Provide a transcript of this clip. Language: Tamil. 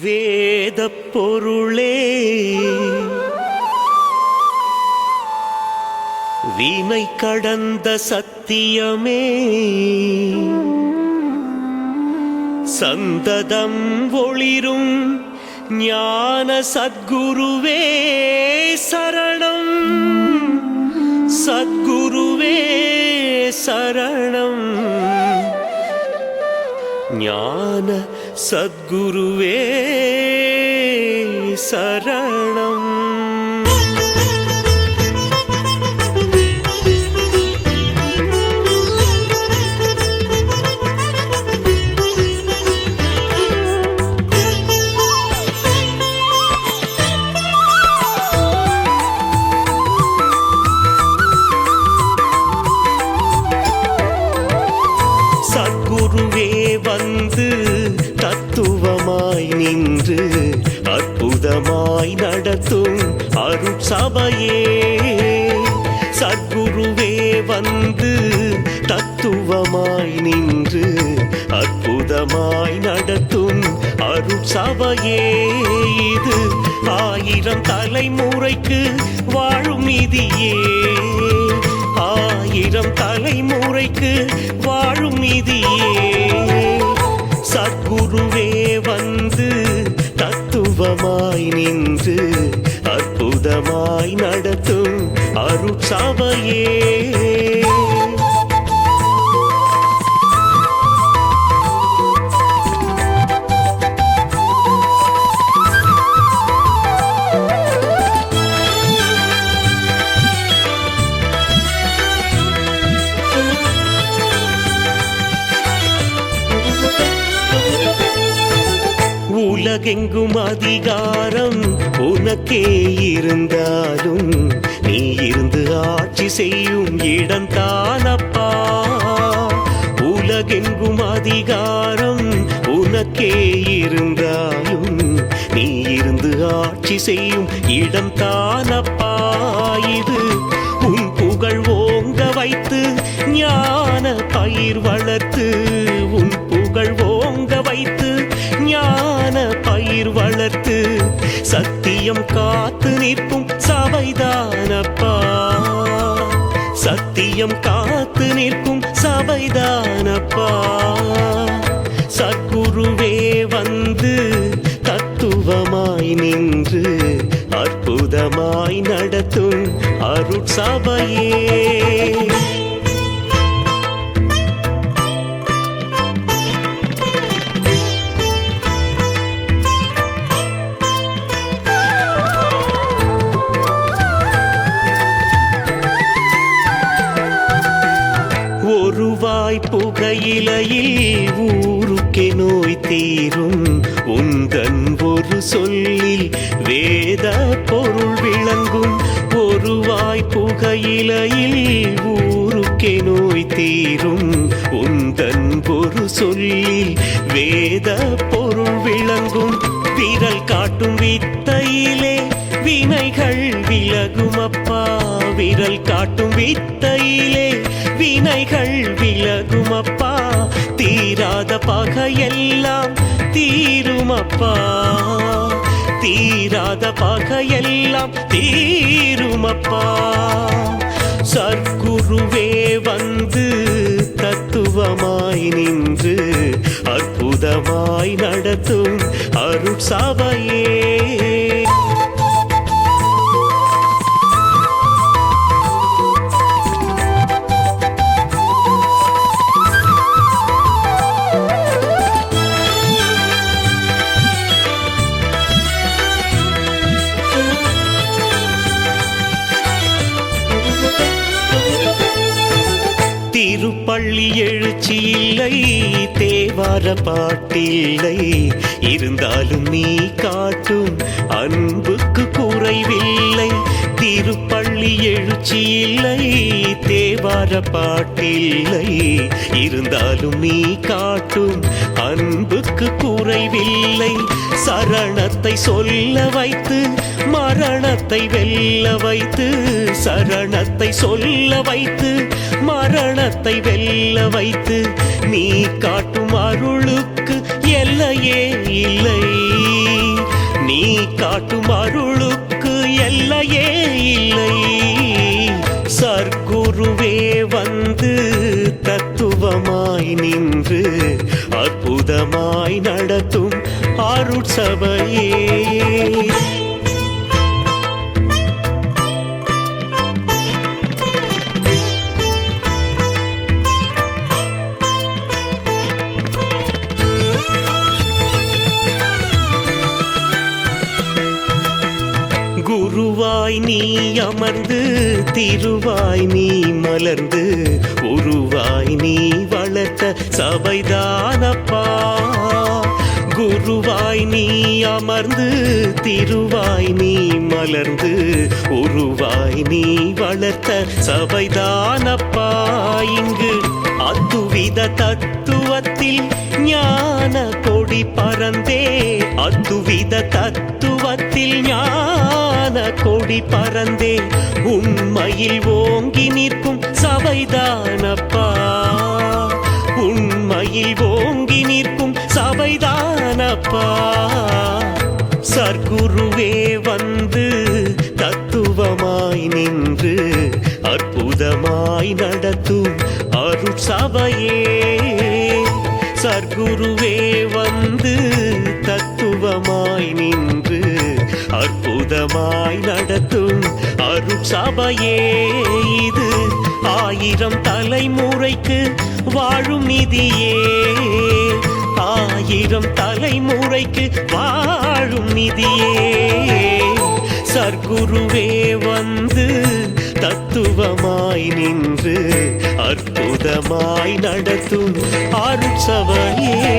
வேத பொருளே வீணை கடந்த சத்தியமே. சந்ததம் ஒளிரும் ஞான சத்குருவே சரணம். சத்குருவே சரணம். ஞான சத்குருவே சரணம். சபையே சத்குருவே வந்து தத்துவமாய் நின்று அற்புதமாய் நடத்தும் அருட்சபையே. இது ஆயிரம் தலைமுறைக்கு அற்புதமாய் நடத்தும் அருட்சாவையே. உலகெங்கும் அதிகாரம் உனக்கே இருந்தாலும் நீ இருந்து ஆட்சி செய்யும் இடம் தானப்பா. உலகெங்கும் அதிகாரம் உனக்கே இருந்தாலும் நீ இருந்து ஆட்சி செய்யும் இடம் தானப்பா. இது சத்தியம் காத்து நிற்கும் சபைதானப்பா. சத்தியம் காத்து நிற்கும் சபைதானப்பா. சத்குருவே வந்து தத்துவமாய் நின்று அற்புதமாய் நடத்தும் அருட்சபையே. புகையிலையில் ஊருக்கே நோய் தீரும். உந்தன் ஒரு சொல்லில் வேத பொருள் விளங்கும். ஒருவாய் புகையிலையில் ஊருக்கே நோய் தீரும். உந்தன் ஒரு சொல்லில் வேத பொருள் விளங்கும். விரல் காட்டும் வித்தையிலே வினைகள் விலகும் அப்பா விரல் காட்டும் வித்தையிலே வினைகள் விலகுமப்பா? தீராத பகையெல்லாம் தீருமப்பா? தீராத பகையெல்லாம் தீருமப்பா? சர்க்குருவே வந்து தத்துவமாய் நின்று அற்புதமாய் நடத்தும் அருட்சபையே. எழுச்சி இல்லை தேவார பாட்டில்லை. இருந்தாலும் நீ காட்டும் அன்புக்கு குறைவில்லை. திருப்பள்ளி எழுச்சி இல்லை தேவார பாட்டில்லை. இருந்தாலும் நீ காட்டும் அன்புக்கு குறைவில்லை. சரணத்தை சொல்ல வைத்து மரணத்தை வெல்ல வைத்து சரணத்தை சொல்ல வைத்து மரணத்தை வெல்ல வைத்து நீ காட்டும் அருளுக்கு எல்லையே இல்லை. நீ காட்டும் அருளுக்கு எல்லையே இல்லை. சர்க்குருவே வந்து தத்துவமாய் நின்று அற்புதமாய் நடத்தும் அருட்சபையே. குருவாய் நீ அமர்ந்து திருவாய் நீ மலர்ந்து உருவாய் நீ வளர்த்த சபைதானப்பா. குருவாய் நீ அமர்ந்து திருவாய் நீ மலர்ந்து உருவாய் நீ வளர்த்த சபைதானப்பா. இங்கு அத்துவித தத்துவத்தில் ஞான கொடி பறந்தே அத்துவித தத்துவத்தில் ஞான கொடி பறந்தே உண்மையில் ஓங்கி நிற்கும் சபைதானப்பா. உண்மையில் ஓங்கி நிற்கும் சபைதானப்பா. சர்க்குருவே வந்து தத்துவமாய் நின்று அற்புதமாய் நடத்தும் அருட்சபையே. சர்க்குருவே வந்து தத்துவமாய் நின்று அற்புதமாய் நடத்தும் அருட்சபையே இது. ஆயிரம் தலைமுறைக்கு வாழும் நிதியே. ஆயிரம் தலைமுறைக்கு வாழும் நிதியே. சர்க்குருவே வந்து தத்துவமாய் நின்று அற்புதமாய் நடத்தும் அருட்சபையே